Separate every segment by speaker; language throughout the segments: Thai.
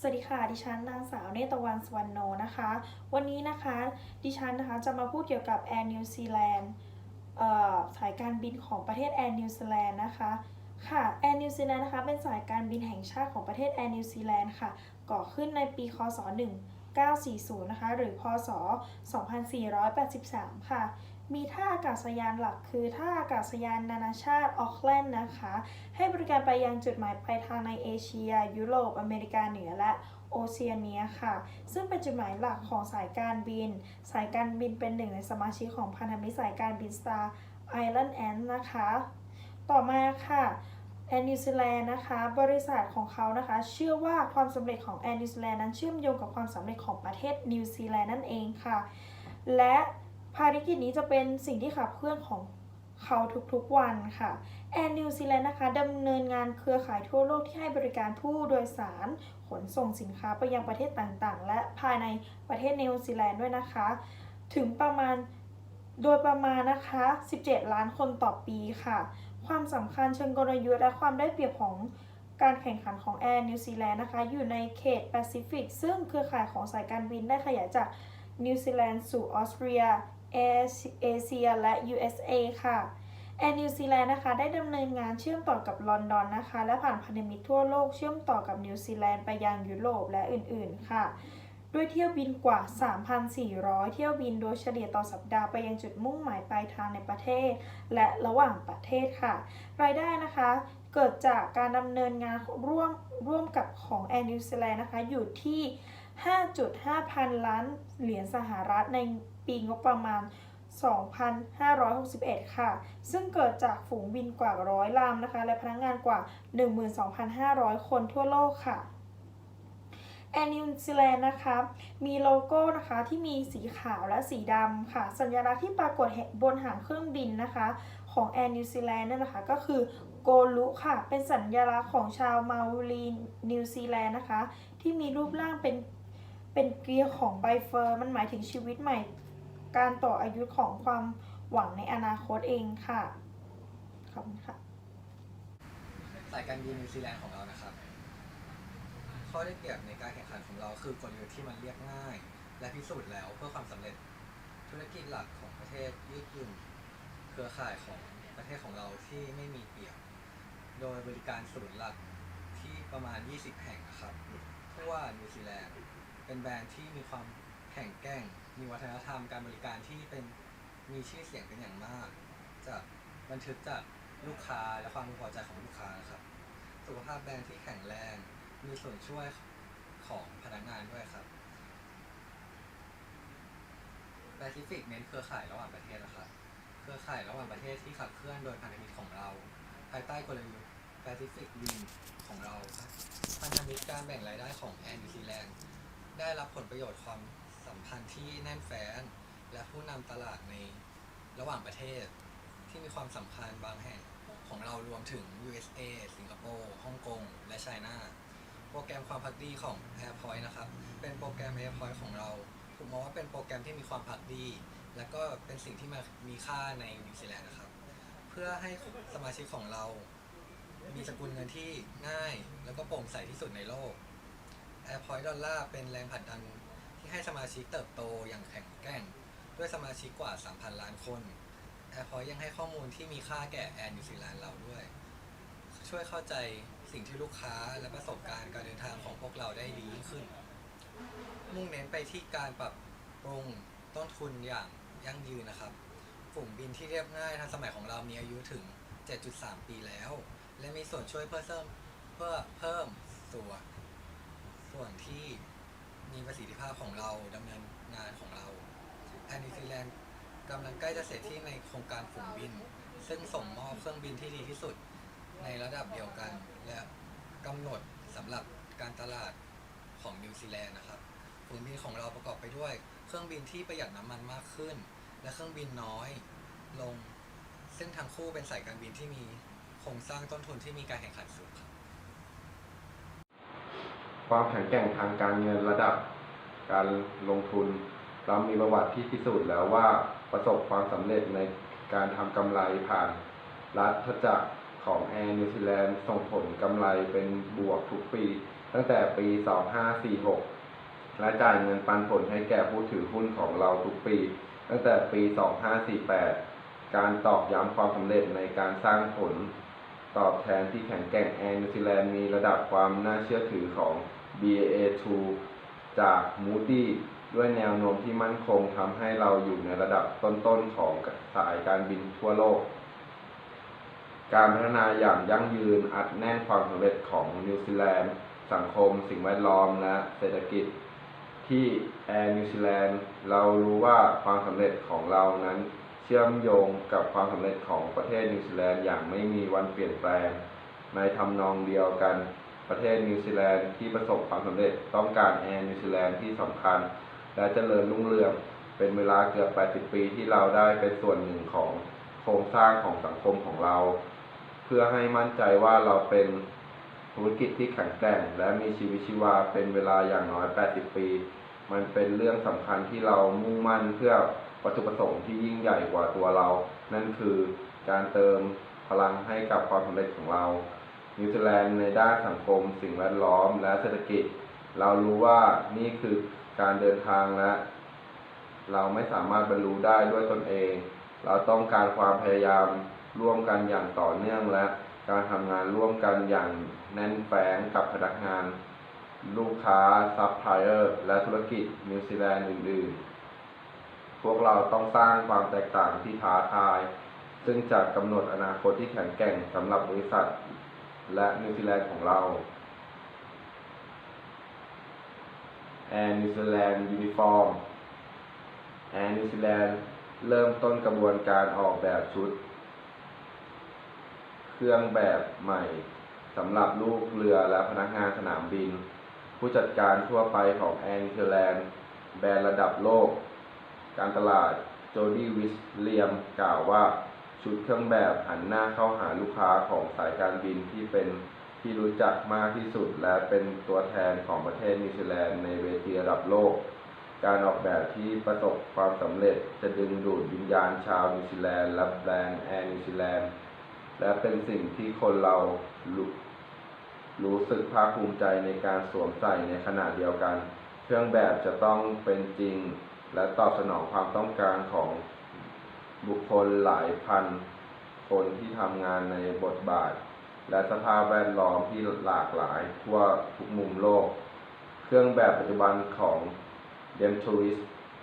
Speaker 1: สวัสดีค่ะ ดิฉันนางสาวเนตรวันสวรรณโนนะคะ วันนี้นะคะ ดิฉันนะคะจะมาพูดเกี่ยวกับแอร์นิวซีแลนด์สายการบินของประเทศแอร์นิวซีแลนด์นะคะ ค่ะ แอร์นิวซีแลนด์นะคะ เป็นสายการบินแห่งชาติของประเทศแอร์นิวซีแลนด์ค่ะ ก่อขึ้นในปี คศ 1940 นะคะ หรือ พศ 2483 ค่ะ มีท่าอากาศยานหลักคือท่าอากาศยานนานาชาติออกแลนด์นะคะ ให้บริการไปยังจุดหมายปลายทางในเอเชีย ยุโรป อเมริกาเหนือและโอเชียเนียค่ะ ซึ่งเป็นจุดหมายหลักของสายการบิน สายการบินเป็นหนึ่งในสมาชิกของพันธมิตรสายการบิน Star Island Ant นะคะ ต่อมาค่ะ Air New Zealand นะคะ บริษัทของเขานะคะ เชื่อว่าความสำเร็จของ Air New Zealand นั้นเชื่อมโยงกับความสำเร็จของประเทศนิวซีแลนด์นั่นเองค่ะ และภารกิจนี้จะเป็นสิ่งที่ขับเคลื่อนของเขาทุกๆวันค่ะ Air New Zealand นะคะดำเนินงานเครือข่ายทั่วโลกที่ให้บริการผู้โดยสาร ขนส่งสินค้าไปยังประเทศต่างๆ และภายในประเทศนิวซีแลนด์ด้วยนะคะ ถึงประมาณโดยประมาณนะคะ 17 ล้านคนต่อปีค่ะ ความสำคัญเชิงกลยุทธ์และความได้เปรียบของการแข่งขันของ Air New Zealand นะคะ อยู่ในเขตแปซิฟิก ซึ่งเครือข่ายของสายการบินได้ขยายจากนิวซีแลนด์สู่ออสเตรียเอเอเชียและ USA ค่ะแอร์นิวซีแลนด์นะคะได้ดำเนินงานเชื่อมต่อกับลอนดอนนะคะ และผ่านพันธมิตรทั่วโลกเชื่อมต่อกับนิวซีแลนด์ไปยังยุโรปและอื่นๆค่ะ ด้วยเที่ยวบินกว่า 3,400 เที่ยวบินโดยเฉลี่ยต่อสัปดาห์ไปยังจุดมุ่งหมายปลายทางในประเทศ และระหว่างประเทศค่ะ รายได้นะคะเกิดจากการดำเนินงานร่วมร่วมกับของ Air New Zealand นะคะ อยู่ที่ 5.5 พันล้านเหรียญสหรัฐในปีงบประมาณ 2,561 ค่ะ ซึ่งเกิดจากฝูงบินกว่าร้อยลำนะคะ และพนักงานกว่า 12,500 คนทั่วโลกค่ะ แอร์นิวซีแลนด์นะคะ มีโลโก้นะคะที่มีสีขาวและสีดำค่ะ สัญลักษณ์ที่ปรากฏบนหางเครื่องบินนะคะ ของแอร์นิวซีแลนด์นั่นนะคะ ก็คือโกลุค่ะ เป็นสัญลักษณ์ของชาวมาวรีนิวซีแลนด์นะคะ ที่มีรูปร่างเป็นเป็นเกลียวของใบเฟิร์นมันหมายถึงชีวิตใหม่ การต่ออายุของความหวังในอนาคตเองค่ะขอบคุณค่ะ
Speaker 2: สายการบินนิวซีแลนด์ของเรานะครับ ข้อได้เปรียบในการแข่งขันของเราคือกลยุทธ์ที่มันเรียบง่าย และพิสูจน์แล้วเพื่อความสำเร็จ ธุรกิจหลักของประเทศยืดหยุ่นเครือข่ายของประเทศของเราที่ไม่มีเปรียบ โดยบริการศูนย์หลักที่ประมาณ 20 แห่งนะครับทั่วนิวซีแลนด์เป็นแบรนด์ที่มีความแข่งแกร่ง มีวัฒนธรรมการบริการที่เป็นมีชื่อเสียงเป็นอย่างมากจากบันทึกจากลูกค้าและความพึงพอใจของลูกค้านะครับ สุขภาพแบรนด์ที่แข็งแรง มีส่วนช่วยของพนักงานด้วยครับแปซิฟิกเน้นเครือข่ายระหว่างประเทศนะครับ เครือข่ายระหว่างประเทศที่ขับเคลื่อนโดยพันธมิตรของเรา ภายใต้กลยุทธ์แปซิฟิกวินของเราครับพันธมิตรการแบ่งรายได้ของแอนนิวซีแลนด์ได้รับผลประโยชน์ความสัมพันธ์ที่แน่นแฟ้น และผู้นำตลาดในระหว่างประเทศ ที่มีความสำคัญบางแห่งของเรารวมถึง USA สิงคโปร์ ฮ่องกง และไชน่า โปรแกรมความพักดีของ AirPoint นะครับ เป็นโปรแกรม AirPoint ของเรา ผมมองว่าเป็นโปรแกรมที่มีความพักดี และก็เป็นสิ่งที่มามีค่าในนิวซีแลนด์นะครับ เพื่อให้สมาชิกของเรา มีสกุลเงินที่ง่าย แล้วก็โปร่งใสที่สุดในโลก AirPoint ดอลลาร์เป็นแรงผลักดันที่ให้สมาชิกเติบโตอย่างแข็งแกร่ง ด้วยสมาชิกกว่า 3,000 ล้านคน AirPoint ยังให้ข้อมูลที่มีค่าแก่แอร์นิวซีแลนด์เราด้วย ช่วยเข้าใจสิ่งที่ลูกค้าและประสบการณ์การเดินทางของพวกเราได้ดียิ่งขึ้น มุ่งเน้นไปที่การปรับปรุงต้นทุนอย่างยั่งยืนนะครับฝูงบินที่เรียบง่ายทันสมัยของเรามีอายุถึง 7.3 ปีแล้ว และมีส่วนช่วยเพื่อเพิ่มเพื่อเพิ่มส่วนส่วนที่มีประสิทธิภาพของเราดำเนินงานของเราแอนนิซีแลนด์กำลังใกล้จะเสร็จที่ในโครงการฝูงบิน ซึ่งส่งมอบเครื่องบินที่ดีที่สุด ในระดับเดียวกัน และกำหนดสำหรับการตลาดของนิวซีแลนด์นะครับฝูงบินของเราประกอบไปด้วย เครื่องบินที่ประหยัดน้ำมันมากขึ้น และเครื่องบินน้อยลงซึ่งทั้งคู่เป็นสายการบินที่มีโครงสร้างต้นทุนที่มีการแข่งขันสูงครับ
Speaker 3: ความแข็งแกร่งทางการเงินระดับการลงทุน เรามีประวัติที่พิสูจน์แล้วว่าประสบความสำเร็จในการทำกำไรผ่านรัฐจักร ของแอร์นิวซีแลนด์ส่งผลกำไรเป็นบวกทุกปี ตั้งแต่ปี 2546 และจ่ายเงินปันผลให้แก่ผู้ถือหุ้นของเราทุกปี ตั้งแต่ปี 2548 การตอกย้ำความสำเร็จในการสร้างผลตอบแทนที่แข็งแกร่งแอนนิวซีแลนด์มีระดับความน่าเชื่อถือของ BAA2 จาก Moody ด้วยแนวโน้มที่มั่นคงทำให้เราอยู่ในระดับต้นๆของสายการบินทั่วโลก การพัฒนาอย่างยั่งยืนอัดแน่นความสำเร็จของนิวซีแลนด์ สังคม สิ่งแวดล้อมและเศรษฐกิจ ที่แอร์นิวซีแลนด์เรารู้ว่าความสำเร็จของเรานั้น เชื่อมโยงกับความสำเร็จของประเทศนิวซีแลนด์อย่างไม่มีวันเปลี่ยนแปลง ในทำนองเดียวกันประเทศนิวซีแลนด์ที่ประสบความสำเร็จต้องการแอร์นิวซีแลนด์ที่สำคัญ และเจริญรุ่งเรืองเป็นเวลาเกือบ 80 ปีที่เราได้เป็นส่วนหนึ่งของโครงสร้างของสังคมของเรา เพื่อให้มั่นใจว่าเราเป็นธุรกิจที่แข็งแกร่ง และมีชีวิตชีวาเป็นเวลาอย่างน้อย 80 ปี มันเป็นเรื่องสำคัญที่เรามุ่งมั่นเพื่อวัตถุประสงค์ที่ยิ่งใหญ่กว่าตัวเรา นั่นคือการเติมพลังให้กับความสำเร็จของเรา นิวซีแลนด์ในด้านสังคม สิ่งแวดล้อม และเศรษฐกิจ เรารู้ว่านี่คือการเดินทางและ เราไม่สามารถบรรลุได้ด้วยตนเอง เราต้องการความพยายาม ร่วมกันอย่างต่อเนื่องและการทำงานร่วมกันอย่างแน่นแฟ้งกับพนักงาน ลูกค้าซัพพลายเออร์และธุรกิจนิวซีแลนด์อื่นๆ พวกเราต้องสร้างความแตกต่างที่ท้าทาย ซึ่งจะกำหนดอนาคตที่แข็งแกร่งสำหรับบริษัท และนิวซีแลนด์ของเรา Air New Zealand Uniform Air New Zealand เริ่มต้นกระบวนการออกแบบชุด เครื่องแบบใหม่สำหรับลูกเรือและพนักงานสนามบิน ผู้จัดการทั่วไปของ Air New Zealand แบรนด์ระดับโลก การตลาดโจดี้วิสเลียมกล่าวว่าชุดเครื่องแบบหันหน้าเข้าหาลูกค้าของสายการบินที่เป็นที่รู้จักมากที่สุดและเป็นตัวแทนของประเทศนิวซีแลนด์ในเวทีระดับโลก การออกแบบที่ประสบความสำเร็จจะดึงดูดวิญญาณชาวนิวซีแลนด์และแบรนด์แอร์นิวซีแลนด์ และเป็นสิ่งที่คนเรารู้รู้สึกภาคภูมิใจในการสวมใส่ในขณะเดียวกัน เครื่องแบบจะต้องเป็นจริง และตอบสนองความต้องการของบุคคลหลายพัน คนที่ทำงานในบทบาท และสภาพแวดล้อมที่หลากหลายทั่วทุกมุมโลก เครื่องแบบปัจจุบันของเดมทูริส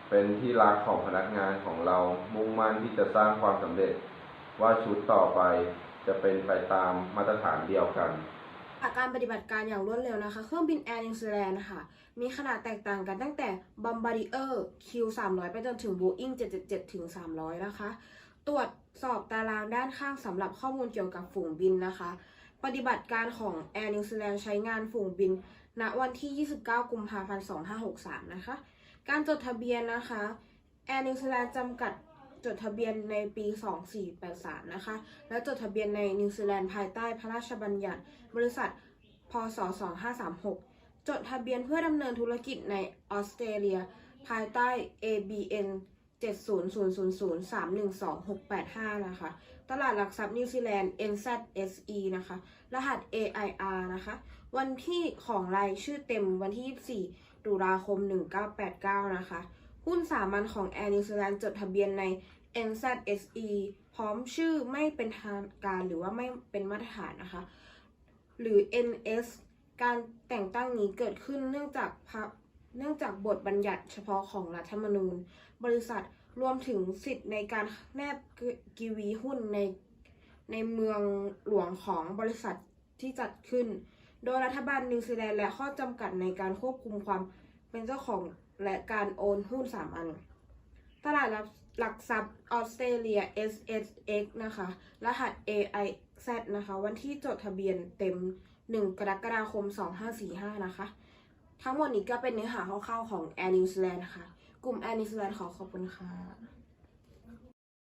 Speaker 3: เป็นที่รักของพนักงานของเรามุ่งมั่นที่จะสร้างความสำเร็จว่าชุดต่อไป จะเป็นไปตามมาตรฐานเดียวกันา
Speaker 4: กการปฏิบัติการอย่างรวดเร็วนะคะ เครื่องบินแอร์นิวซีแลนด์ค่ะ มีขนาดแตกต่างกันตั้งแต่ Bombardier Q 3 0 0 ไปจนถึง Boeing 777 ถึง 300 นะคะ ตรวจสอบตารางด้านข้างสำหรับข้อมูลเกี่ยวกับฝูงบินนะคะ ปฏิบัติการของ Air New Zealand ใช้งานฝูงบิน ณ วันที่ 29 กุมภาพันธ์ 2563 นะคะ การจดทะเบียนนะคะ Air New Zealand จำกัด จดทะเบียนในปี 2483 นะคะ และจดทะเบียนในนิวซีแลนด์ภายใต้พระราชบัญญัติ บริษัท พศ 2536 จดทะเบียนเพื่อดำเนินธุรกิจในออสเตรเลีย ภายใต้ ABN 7000312685นะคะ ตลาดหลักทรัพย์นิวซีแลนด์ NZSE นะคะ รหัส AIR นะคะ วันที่ของรายชื่อเต็มวันที่ 24 ตุลาคม 1989 นะคะ หุ้นสามัญของ Air New Zealand จดทะเบียนใน NZSE พร้อมชื่อไม่เป็นทางการหรือว่าไม่เป็นมาตรฐานนะคะ หรือ NS การแต่งตั้งนี้เกิดขึ้นเนื่องจากพระเนื่องจากบทบัญญัติเฉพาะของรัฐธรรมนูญ บริษัทรวมถึงสิทธิ์ในการแนบกิวีหุ้นในในเมืองหลวงของบริษัทที่จัดขึ้น โดยรัฐบาลนิวซีแลนด์และข้อจำกัดในการควบคุมความเป็นเจ้าของ และการโอนหุ้น 3 อัน ตลาดหลักทรัพย์ออสเตรเลีย SSX นะคะ รหัส AIZ นะคะ วันที่จดทะเบียนเต็ม 1 กรกฎาคม 2545 นะคะ ทั้งหมดนี้ก็เป็นเนื้อหาคร่าวๆของ Air New Zealand นะคะกลุ่ม Air New Zealand ขอขอบคุณค่ะ